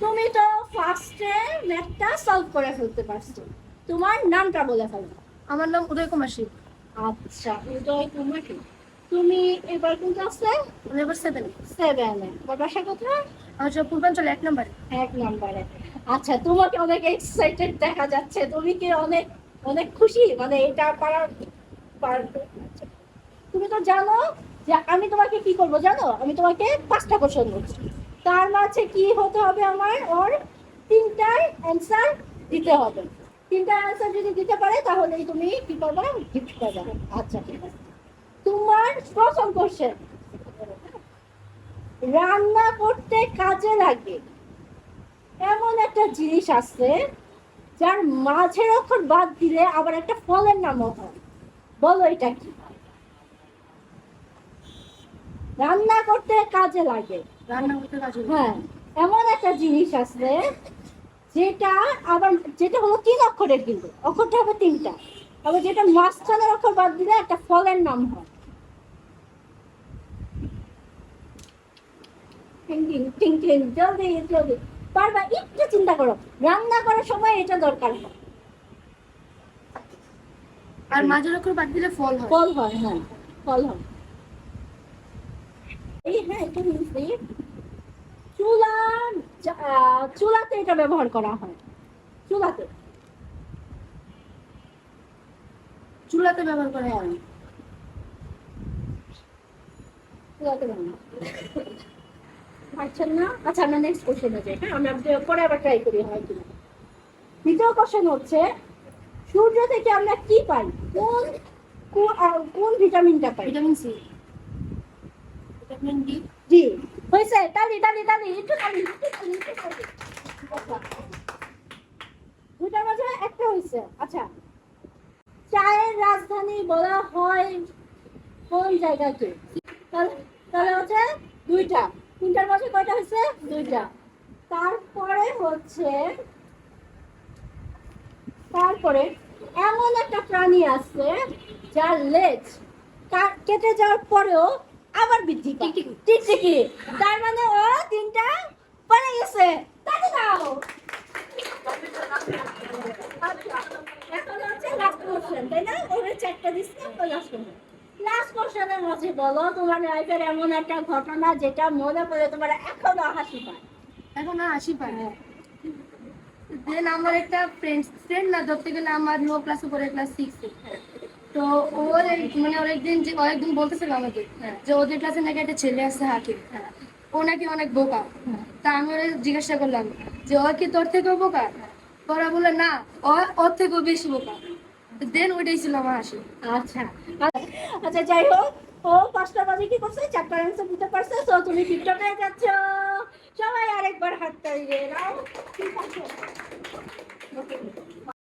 তুমি তো ফার্স্টে ম্যাথটা সলভ করে ফেলতে পারছ। তোমার নামটা বলে ফেলো। আমার নাম উদয় কুমার সিং। আচ্ছা উদয় কুমার তুমি এবার কোন ক্লাসে আমি এবার সেভেন সেভেনে তোমার বাসা কোথায়? সব পূর্বাঞ্চলে এক নম্বরে। এক নম্বরে। আচ্ছা তোমাকে অনেক এক্সাইটেড দেখা যাচ্ছে। তুমি কি অনেক অনেক খুশি? মানে এটা পারার পার- তুমি তো জানো যে আমি তোমাকে কি করব জানো? আমি তোমাকে পাঁচটা কোশ্চেন বলছি তার মাঝে কি হতে হবে আমার? ওর তিনটার অ্যান্সার দিতে হবে। তিনটা অ্যান্সার যদি দিতে পারে, তাহলেই তুমি কি করবে? গিফট পাবে। আচ্ছা ঠিক আছে। তোমার প্রথম কোশ্চেন রান্না করতে কাজে লাগে। এমন একটা জিনিস আছে, যার মাঝের অক্ষর বাদ দিলে আবার একটা ফলের নামও হয়। বলো এটা কি? রান্না করতে কাজে লাগে। রান্না করতে কাজ। হ্যাঁ এমন একটা জিনিস আছে যেটা আবার যেটা হলো তিন অক্ষরের কিন্তু অক্ষরটা হবে তিনটা। আবার যেটা মাঝখানের অক্ষর বাদ দিলে একটা ফলের নাম হয়। টিং টিং টিং টিং জলদি জলদি। পারবা একটু চিন্তা করো রান্না করার সময় এটা দরকার হয়। আর মাঝের অক্ষর বাদ দিলে ফল হয়। ফল হয় হ্যাঁ ফল হয়। হ্যাঁ চুলাতে এটা ব্যবহার করা হয়। চুলাতে। চুলাতে ব্যবহার করা হয়। চুলাতে ব্যবহার পারছেন না? আচ্ছা আমরা নেক্সট কোশ্চেনে যাই হ্যাঁ? আমরা পরে আবার ট্রাই করি, হয় কিনা দ্বিতীয় কোশ্চেন হচ্ছে, সূর্য থেকে আমরা কি পাই? কোন কোন ভিটামিনটা পাই? ভিটামিন সি দুটার মাঝে একটা হয়েছে। আচ্ছা চায়ের রাজধানী বলা হয়, কোন জায়গাকে? তাহলে হচ্ছে দুইটা। তিনটার মাঝে কয়টা হয়েছে? দুইটা। তারপরে হচ্ছে, তারপরে এমন একটা প্রাণী আছে যার লেজ কেটে যাওয়ার পরেও আবার বৃদ্ধি টিকটিকি। তার মানে ও তিনটা পড়ে গেছে। তাকে দাও। বলো তোমার লাইফের এমন একটা ঘটনা যেটা মনে পড়ে তোমার এখনও হাসি পায় এখন আসি পায় দেন আমার একটা ফ্রেন্ড ফ্রেন্ড না ধরতে গেলে আমার লো ক্লাসে পড়ে ক্লাস সিক্সে তো ওর মানে অনেকদিন যে, অনেকদিন বলতেছিল আমাকে যে ওদের ক্লাসে নাকি একটা ছেলে আছে হাকিম ও নাকি অনেক বোকা তা আমি ওরা জিজ্ঞাসা করলাম, যে ও কি তোর থেকেও বোকা? ওরা বলে না, ও, ওর থেকেও বেশি বোকা। দেন ওইটাই ছিল আমার হাসি। আচ্ছা আচ্ছা যাই হোক, ও পাঁচটা বাজে কি করছে? চারটা অ্যান্সার দিতে পারছে, তো তুমি ফিফটা পেয়ে যাচ্ছ। সবাই আরেকবার হাত তাড়িয়ে দাও.